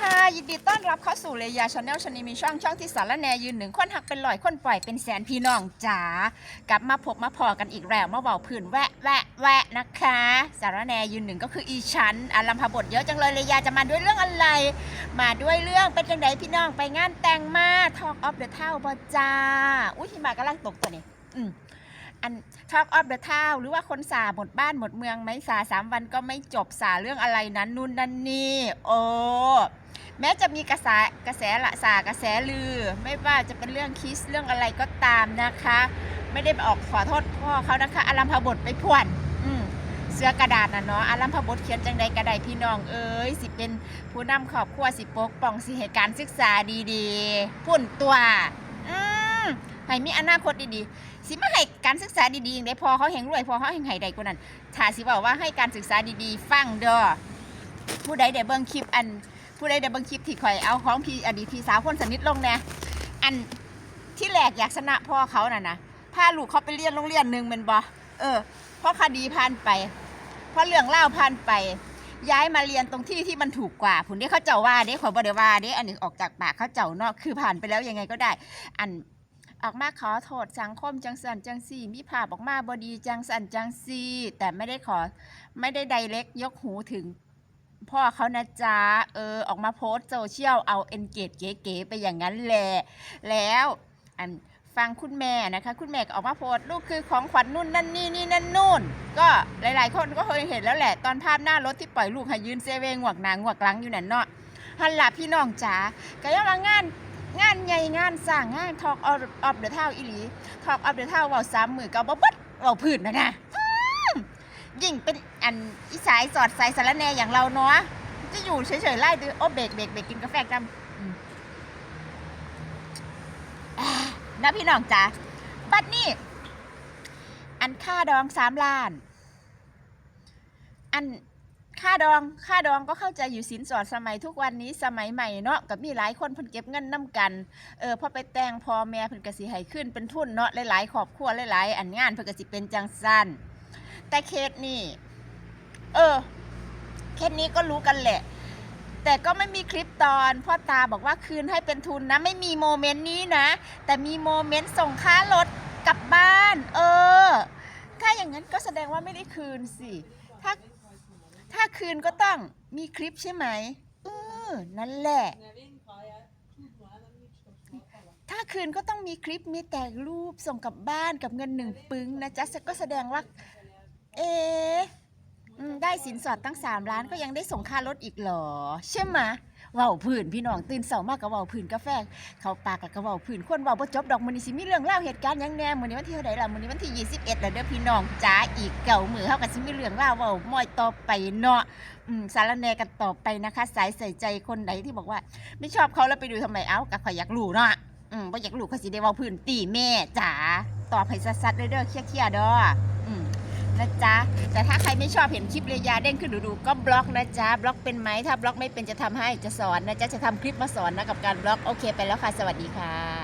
ค่ะ ยินดีต้อนรับเข้าสู่เลยาชาแนลชนีมีช่องช่องที่สารแนยืนหนึ่งคนหักเป็นลอยคนปล่อยเป็นแสนพี่น้องจ๋ากลับมาพบมาพอกันอีกแล้วมาเบาผื่นแวะแวะแวะนะคะ สารแนยืนหนึ่งก็คืออีฉันอารัมพบทเยอะจังเลยเลยาจะมาด้วยเรื่องอะไร มาด้วยเรื่องเป็นจังไดพี่น้องไปงานแต่งมาทอกออฟเดอะเท่าบอจ้าอุ้ยหิมากำลังตกตัวนี้อืม อัน Talk of the Town หรือว่าคนสาหมดบ้านหมดเมืองไหมสาสามวันก็ไม่จบสาเรื่องอะไรนั้นนู่นนั่นนี่โอ้แม้จะมีกระแสกระแสละสากระแสลือ ไม่ว่าจะเป็นเรื่องคิสเรื่องอะไรก็ตามนะคะ ไม่ได้ไออกขอโทษพ่อเขานะคะอารัมพบทไปพ่วนอืเสื้อกระดาษนะเนาะอารัมพบทเขียนจังใดกระไดพี่น้องเอ้ยสิเป็นผู้นำครอบครัวสิปกป้องสิให้การศึกษาดีๆพุ่นตัวอืม ให้มีอนาคตดีๆ สิมาให้การศึกษาดีๆได้พอเขาแห่งรวยพอเขาแห่งไห้ใดกว่านั้นถ้าสิบอกว่าให้การศึกษาดีๆ ฟังเด้อผู้ใดได้เบิ่งคลิปอัน ผู้ใดได้เบิ่งคลิปที่ข่อยเอาของพี่อดีตพี่สาวคนสนิทลงแน่อันที่แหลกอยากชนะพ่อเขาน่ะนะพาลูกเขาไปเรียนโรงเรียนหนึ่งมันบ่เออเพราะคดีผ่านไป เพราะเรื่องเล่าผ่านไป ย้ายมาเรียนตรงที่ที่มันถูกกว่าผุนได้เขาเจ้าว่าเด้ขอบ่ได้ว่าเด้อันนี้ออกจากปากเขาเจ้าเนาะคือผ่านไปแล้วยังไงก็ได้ อัน ออกมาขอโทษสังคมจังสันจังสี่มีภาพออกมาบดีจังสันจังสี่แต่ไม่ได้ขอไม่ได้ไดเรกยกหูถึงพ่อเขานะจ๊ะเออออกมาโพสโซเชียลเอาเอนเกจเก๋ๆไปอย่างนั้นแหละแล้วอันฟังคุณแม่นะคะ คุณแม่ก็ออกมาโพสลูกคือของขวัญนู่นนั่นนี่นี่นั่นนู่น ก็หลายๆคนก็เคยเห็นแล้วแหละ ตอนภาพหน้ารถที่ปล่อยลูกให้ยืนเซเวงหวกหนางหวกหลังอยู่นั่นเนาะฮันล่ะพี่น้องจ๋าก็ยังว่างาน งานใหญ่งานสร้างงานทอกออฟเดอะเท่าอีหลีทอกออฟเดอะเท่าเว้าสามมือก็บ่เบิดเว้าพื้นนะนะยิ่งเป็นอันอีสายสอดสายสารแหนอย่างเราเนาะจะอยู่เฉยๆไล่ดื้อโอ้เบรกเบรกเบรกกินกาแฟจำอืมอ่านะพี่น้องจ๋าบัดนี้ อันค่าดองสามล้าน อัน ค่าดองค่าดองก็เข้าใจอยู่สินสอดสมัยทุกวันนี้สมัยใหม่เนาะกับมีหลายคนเพิ่นเก็บเงินนํกันเออพอไปแต่งพ่อแม่เพิ่นก็สิให้ขึ้นเป็นทุนเนาะหลายๆครอบครัวหลายๆอันงานเพิ่นก็สิเป็นจังซั่นแต่เคสนี่เออเคสนี้ก็รู้กันแหละ แต่ก็ไม่มีคลิปตอนพ่อตาบอกว่าคืนให้เป็นทุนนะ ไม่มีโมเมนต์นี้นะ แต่มีโมเมนต์ส่งค่ารถกลับบ้าน เออ ถ้าอย่างนั้นก็แสดงว่าไม่ได้คืนสิ ถ้า ถ้าคืนก็ต้องมีคลิปใช่ไหมเออนั่นแหละ ถ้าคืนก็ต้องมีคลิปมีแต่รูปส่งกลับบ้านกับเงินหนึ่งปึ้งนะจ๊ะก็แสดงว่าเออได้สินสอดตั้งสามล้านก็ยังได้ส่งค่ารถอีกเหรอ ใช่ไหม เว้าผื่นพี่น้องตื่นเสามากกับเว้าผื่นกาแฟ เขาปากแล้วก็เว้าผื่นคนเว้าบ่จบดอกมื้อนี้สิมีเรื่องเล่าเหตุการณ์หยังแหน่มื้อนี้วันที่เท่าใดล่ะมื้อนี้วันที่ 21แล้วเด้อพี่น้องจ๋าอีกเก่ามือเฮาก็สิมีเรื่องเล่าเว้ามอยต่อไปเนาะอืมสารแหนกันต่อไปนะคะ สายใส่ใจคนไหนที่บอกว่า ไม่ชอบเขาแล้วไปดูทำไมเอ้าก็ข่อยอยากรู้เนาะอืมบ่อยากรู้เขาสิได้เว้าพื้นตีแม่จ๋าตอบให้สัดๆเด้อเด้อเคลียร์ๆเด้อ นะจ๊ะ แต่ถ้าใครไม่ชอบเห็นคลิปเรียาเด้งขึ้นดูๆก็บล็อกนะจ๊ะ บล็อกเป็นไหมถ้าบล็อกไม่เป็นจะทำให้จะสอนนะจ๊ะ จะทำคลิปมาสอนนะกับการบล็อก โอเคไปแล้วค่ะ สวัสดีค่ะ